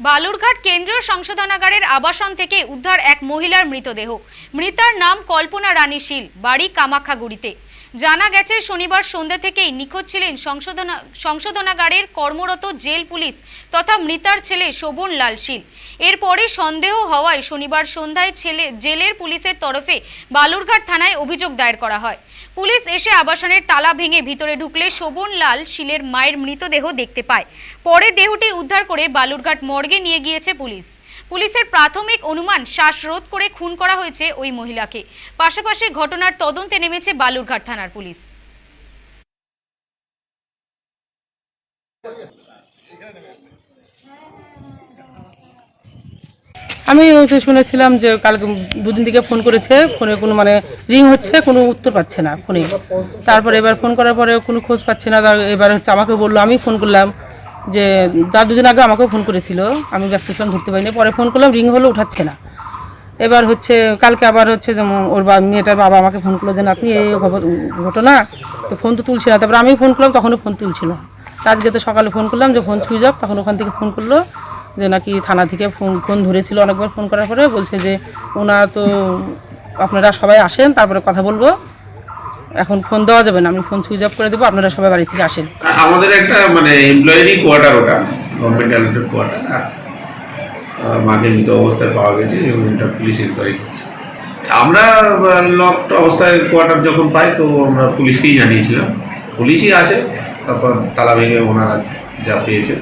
বালুরঘাট কেন্দ্রীয় সংশোধনাগারের আবাসন থেকে উদ্ধার এক মহিলার মৃতদেহ। মৃতার নাম কল্পনা রানী শীল, বাড়ি কামাখ্যাগুড়িতে জানা গেছে, শনিবার সন্ধ্যা থেকেই নিখোঁজ ছিলেন সংশোধনা, সংশোধনাগারের কর্মরত জেল পুলিশ তথা মৃতার ছেলে শোভন লাল শীল। এরপরে সন্দেহ হওয়ায় শনিবার সন্ধ্যায় ছেলে, জেলের পুলিশের তরফে বালুরঘাট থানায় অভিযোগ দায়ের করা হয়। পুলিশ এসে আবাসনের তালা ভেঙে ভিতরে ঢুকলে শোভন লাল শীলের মায়ের মৃতদেহ দেখতে পায়। পরে দেহটি উদ্ধার করে বালুরঘাট মর্গে নিয়ে গিয়েছে পুলিশ। পুলিশের প্রাথমিক অনুমান শ্বাসরোধ করে খুন করা হয়েছে ওই মহিলাকে। পাশাপাশি ঘটনার তদন্তে নেমেছে বালুরঘাট থানার পুলিশ। আমি শুনেছিলাম যে কাল দুদিন থেকে ফোন করেছে, ফোনে কোনো মানে রিং হচ্ছে, কোনো উত্তর পাচ্ছে না ফোনে। তারপরে এবার ফোন করার পরে কোনো খোঁজ পাচ্ছে না। এবার হচ্ছে আমাকে বলল, আমি ফোন করলাম। যে তার দুদিন আগে আমাকেও ফোন করেছিল। আমি ব্যস্ত ছিলাম ঘুরতে পারিনি। পরে ফোন করলাম, রিং হলো, উঠাচ্ছে না। এবার হচ্ছে, কালকে আবার হচ্ছে যেমন ওর বা মেয়েটার বাবা আমাকে ফোন করল যে না আপনি এই ঘটনা, তো ফোন তো তুলছে না। তারপরে আমি ফোন করলাম, তখনও ফোন তুলছিল। আজকে তো সকালে ফোন করলাম যে, ফোন সুইচ অফ। তখন ওখান থেকে ফোন করল যে, নাকি থানা থেকে ফোন ফোন ধরেছিল অনেকবার ফোন করার পরে। বলছে যে, ওনা তো, আপনারা সবাই আসেন, তারপরে কথা বলব। এখন ফোন দেওয়া যাবে না, আমি ফোন সুইচ অফ করে দেবো, আপনারা সবাই বাড়ি থেকে আসেন। আমাদের একটা মানে এমপ্লয়ারি কোয়ার্টার ওটা গভর্নমেন্ট অ্যালোটেড কোয়ার্টার মাকে মৃত অবস্থায় পাওয়া গেছে, এবং এটা পুলিশ ইনকোয়ারি করছে। আমরা লকড অবস্থায় কোয়ার্টার যখন পাই, তো আমরা পুলিশকেই জানিয়েছিলাম। পুলিশই আসে, তারপর তালা ভেঙে ওনারা যা পেয়েছে।